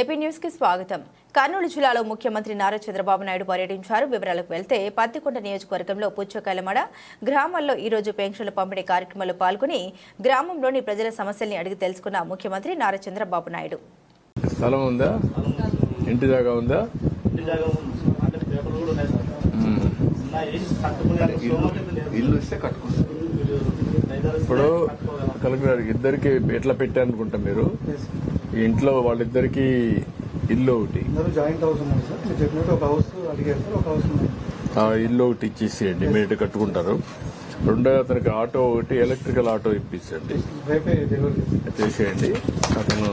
AP న్యూస్కి స్వాగతం కర్నూలు జిల్లాలో ముఖ్యమంత్రి నారా చంద్రబాబు నాయుడు పర్యటించారు వివరాలకు వెళ్తే పత్తికొండ నియోజకవర్గంలో పుచ్చకాయలమడ గ్రామాల్లో ఈ రోజు పెన్షన్ల పంపిణీ కార్యక్రమంలో పాల్గొని గ్రామంలోని ప్రజల సమస్యల్ని అడిగి తెలుసుకున్న ముఖ్యమంత్రి నారా చంద్రబాబు నాయుడు స్థలం ఉందా ఇంటి దాకా ఉందా ఇంటి జాగా ఉంది. అంటే పేపర్లు కూడా ఉన్నాయి సార్. ఉన్నాయి. కట్టుకునే స్తోమత లేదు. ఇల్లు ఇస్తే కట్టుకుంటాం ఐదారు ఇప్పుడు. కలెక్టర్ గారు ఇద్దరికి ఎట్లా పెట్టారనుకుంటా మీరు? ఇంట్లో వాళ్ళిద్దరికి ఇల్లు ఒకటి. అందరూ జాయింట్ హౌస్ ఉన్నాయి సార్. మీరు చెప్పినట్టు ఒక హౌస్ అడిగారు సార్ ఒక హౌస్ ఉంది. ఆ ఇల్లు ఒకటి ఇచ్చేసేయండి మీరు కట్టుకుంటారు. రెండో అతనికి ఆటో ఒకటి ఎలక్ట్రికల్ ఆటో ఇప్పించండి చేసేయండి అతను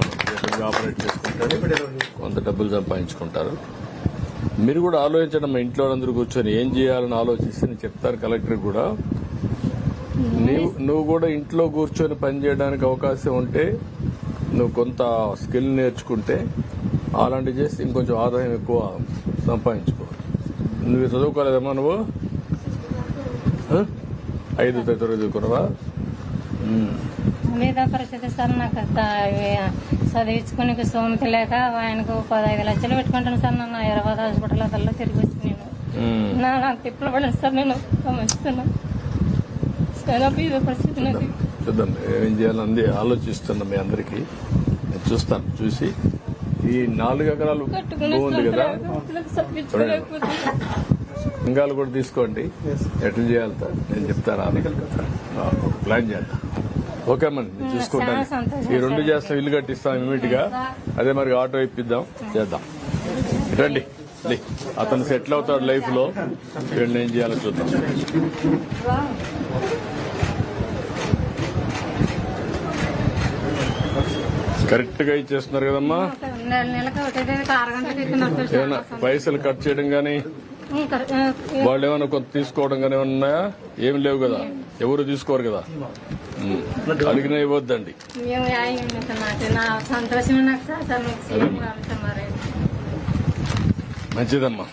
ఆపరేట్ చేసుకుంటాడు. చేస్తాం కొంత డబ్బులు సంపాదించుకుంటారు. మీరు కూడా ఆలోచించండి మా ఇంట్లో అందరూ కూర్చొని ఏం చేయాలని ఆలోచిస్తే నేను చెప్తారు కలెక్టర్ కూడా. నువ్వు కూడా ఇంట్లో కూర్చొని పని చేయడానికి అవకాశం ఉంటే నువ్వు కొంత స్కిల్ నేర్చుకుంటే అలాంటివి చేస్తే ఇంకొంచెం ఆదాయం ఎక్కువ సంపాదించుకో నువ్వు చదువుకోలేదమ్మా నువ్వు? ఐదు తరగతి చదువుకున్నావా? పరిస్థితి సార్ నాకు ఇవి చదివించుకునే స్తోమత లేక ఆయనకు పదహైదు లక్షలు పెట్టుకుంటాను సార్ నన్ను. హైదరాబాద్ హాస్పిటల్ అదల్లో తిరిగి వచ్చి నేను. నాకు తిప్పలు పడిన సార్ నేను. గమనిస్తున్నా చాలా పరిస్థితి చూద్దాం. ఏం చేయాలని ఆలోచిస్తున్నా మీ అందరికి. నేను చూస్తాను చూసి. ఈ నాలుగు ఎకరాలు బాగుంది కదా. ఇంగాలు కూడా తీసుకోండి. ఎట్లా చేయాలి? నేను చెప్తాను ప్లాన్ చేద్దాం. ఓకే నేను చూసుకుంటాను. ఈ రెండు చేస్తాం ఇల్లు కట్టిస్తాం ఇమీడియట్గా అదే మరి ఆటో ఇప్పిద్దాం చేద్దాం. రండి లే. అతను సెటిల్ అవుతాడు లైఫ్లో ఏం చేయాలో చూద్దాం. కరెక్ట్గా ఇచ్చేస్తున్నారు కదమ్మా? పైసలు కట్ చేయడం గానీ వాళ్ళు ఏమైనా కొంత తీసుకోవడం కానీ ఉన్నాయా? ఏం లేవు కదా. ఎవరు తీసుకోరు కదా. అడిగినా ఇవ్వద్దండి. మంచిదమ్మా.